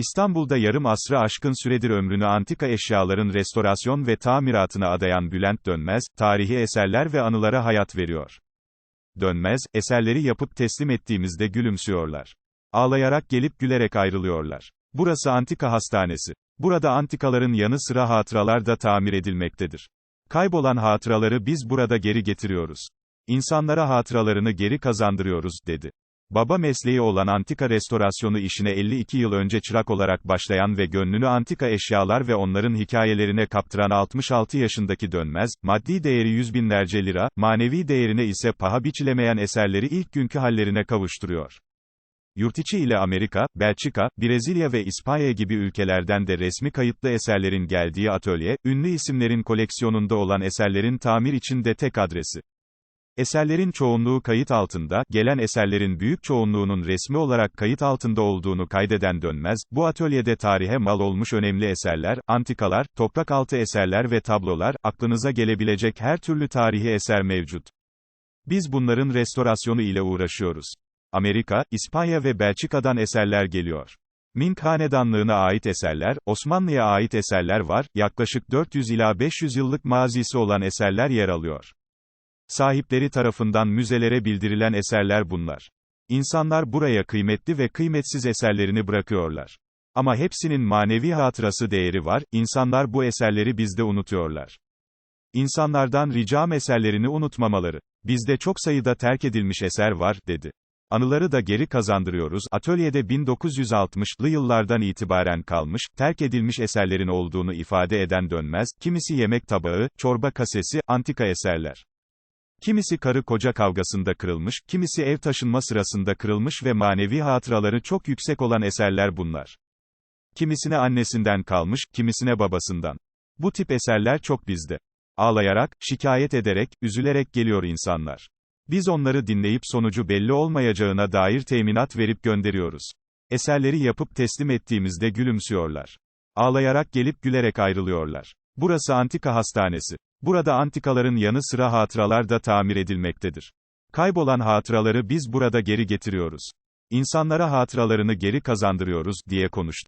İstanbul'da yarım asrı aşkın süredir ömrünü antika eşyaların restorasyon ve tamiratına adayan Bülent Dönmez, tarihi eserler ve anılara hayat veriyor. Dönmez, eserleri yapıp teslim ettiğimizde gülümsüyorlar. Ağlayarak gelip gülerek ayrılıyorlar. Burası antika hastanesi. Burada antikaların yanı sıra hatıralar da tamir edilmektedir. Kaybolan hatıraları biz burada geri getiriyoruz. İnsanlara hatıralarını geri kazandırıyoruz, dedi. Baba mesleği olan antika restorasyonu işine 52 yıl önce çırak olarak başlayan ve gönlünü antika eşyalar ve onların hikayelerine kaptıran 66 yaşındaki dönmez, maddi değeri yüz binlerce lira, manevi değerine ise paha biçilemeyen eserleri ilk günkü hallerine kavuşturuyor. Yurtiçi ile Amerika, Belçika, Brezilya ve İspanya gibi ülkelerden de resmi kayıtlı eserlerin geldiği atölye, ünlü isimlerin koleksiyonunda olan eserlerin tamir için de tek adresi. Eserlerin çoğunluğu kayıt altında, gelen eserlerin büyük çoğunluğunun resmi olarak kayıt altında olduğunu kaydeden Dönmez, bu atölyede tarihe mal olmuş önemli eserler, antikalar, toprak altı eserler ve tablolar, aklınıza gelebilecek her türlü tarihi eser mevcut. Biz bunların restorasyonu ile uğraşıyoruz. Amerika, İspanya ve Belçika'dan eserler geliyor. Ming Hanedanlığına ait eserler, Osmanlı'ya ait eserler var, yaklaşık 400 ila 500 yıllık mazisi olan eserler yer alıyor. Sahipleri tarafından müzelere bildirilen eserler bunlar. İnsanlar buraya kıymetli ve kıymetsiz eserlerini bırakıyorlar. Ama hepsinin manevi hatırası değeri var, insanlar bu eserleri bizde unutuyorlar. İnsanlardan ricam eserlerini unutmamaları. Bizde çok sayıda terk edilmiş eser var, dedi. Anıları da geri kazandırıyoruz. Atölyede 1960'lı yıllardan itibaren kalmış, terk edilmiş eserlerin olduğunu ifade eden dönmez, kimisi yemek tabağı, çorba kasesi, antika eserler. Kimisi karı koca kavgasında kırılmış, kimisi ev taşınma sırasında kırılmış ve manevi hatıraları çok yüksek olan eserler bunlar. Kimisine annesinden kalmış, kimisine babasından. Bu tip eserler çok bizde. Ağlayarak, şikayet ederek, üzülerek geliyor insanlar. Biz onları dinleyip sonucu belli olmayacağına dair teminat verip gönderiyoruz. Eserleri yapıp teslim ettiğimizde gülümsüyorlar. Ağlayarak gelip gülerek ayrılıyorlar. Burası antika hastanesi. Burada antikaların yanı sıra hatıralar da tamir edilmektedir. Kaybolan hatıraları biz burada geri getiriyoruz. İnsanlara hatıralarını geri kazandırıyoruz, diye konuştu.